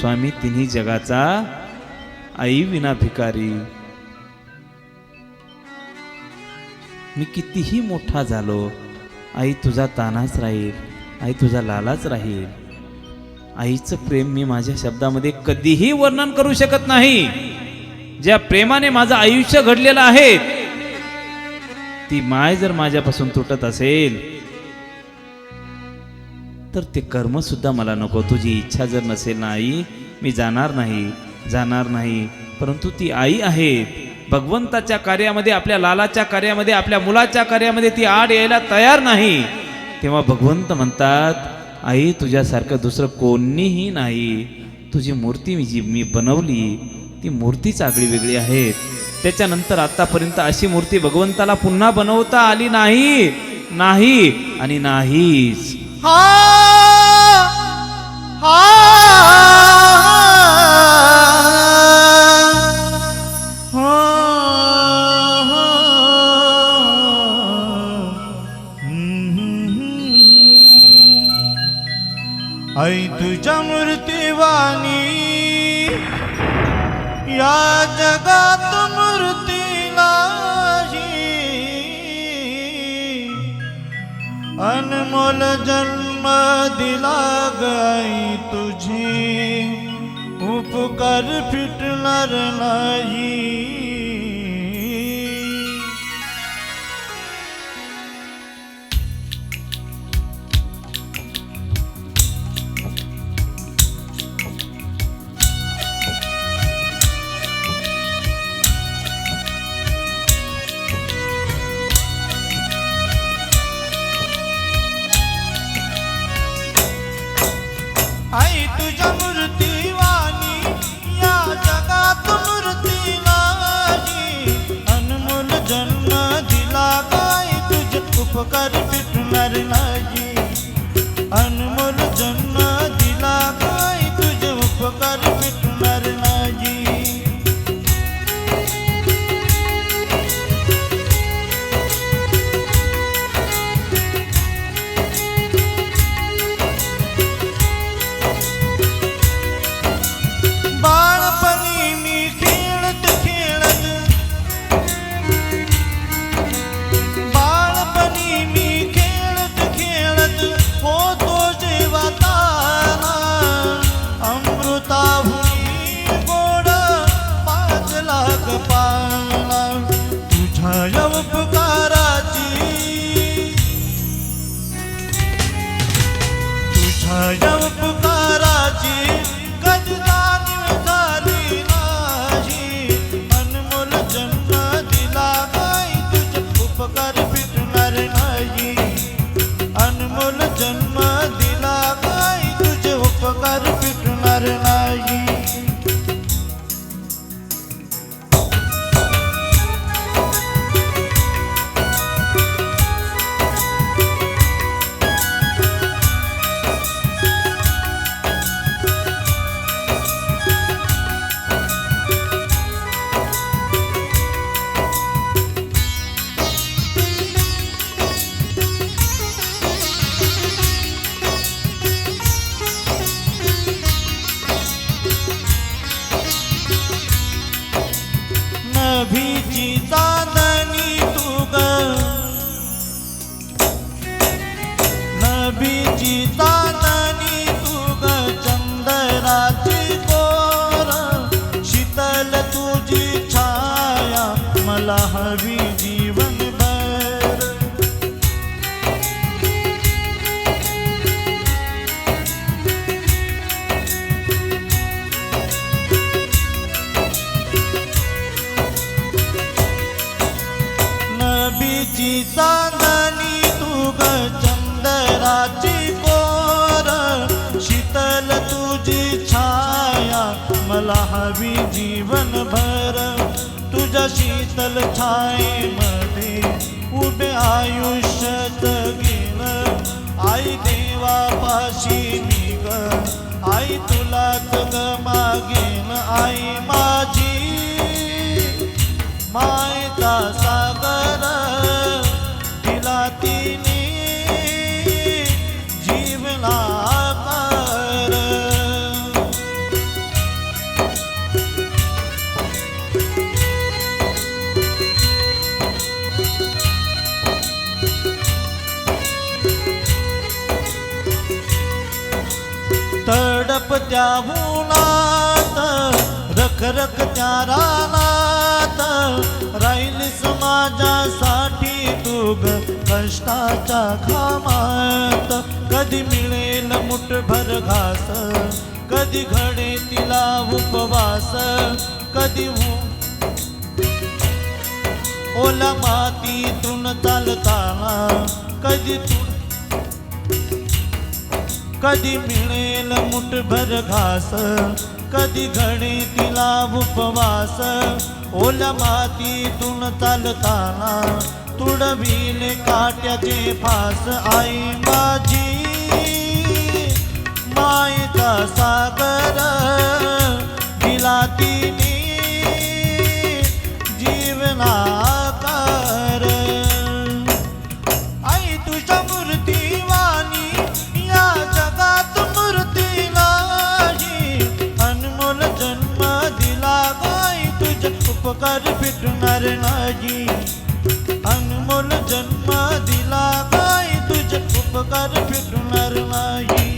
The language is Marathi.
स्वामी तिन्ही जगाचा आई विना भिकारी मी कितीही मोठा झालो आई तुझा तानाच राहील आई तुझा लालाच राहील. आईचं प्रेम मी माझ्या शब्दामध्ये कधीही वर्णन करू शकत नाही. ज्या प्रेमाने माझं आयुष्य घडलेलं आहे ती माय जर माझ्यापासून तुटत असेल तर ते कर्मसुद्धा मला नको. तुझी इच्छा जर नसेल ना आई मी जाणार नाही जाणार नाही. परंतु ती आई आहे. भगवंताच्या कार्यामध्ये आपल्या लालाच्या कार्यामध्ये आपल्या मुलाच्या कार्यामध्ये ती आड यायला तयार नाही. तेव्हा भगवंत म्हणतात आई तुझ्यासारखं दुसरं कोणीही नाही. तुझी मूर्ती मी जी मी बनवली ती मूर्तीच आगळी वेगळी आहे. त्याच्यानंतर आत्तापर्यंत अशी मूर्ती भगवंताला पुन्हा बनवता आली नाही. नाही आणि नाहीच. हा हा आई तुझ्या मूर्तीवाणी या जगात मूर्ती अनमोल जन्म दिला गाई तुझी उपकार फिटणार नाही. तुझे उपकार फिटणार जीवन भर। नबीची चांदणी तू ग चंदराची कोर शीतल तुझी छाया मला हवी जीवन भर तुझ्या शीतल छायेमध्ये उभे आयुष्य जगेल आई देवापाशी मी आई तुला तग मागेन. आई माझी माय सागर. दिला तिने त्या उन्हात रख रख त्या रानात. राहिलीस माझ्यासाठी तुग कष्टाच्या खामात. कधी मिळेल मुठभर घास कधी घडे तिला उपवास. कधी ओला मातीतून चालताना कधी तू कधी मिळेल मुठभर घास कधी घडे तिला उपवास. ओल्या मातीतून चालताना तुडविले काट्याचे फास. आई माझी मायचा सागर फिटणार फिटणार नाही अनमोल जन्म दिला काय तुझे उपकार फिटणार नाही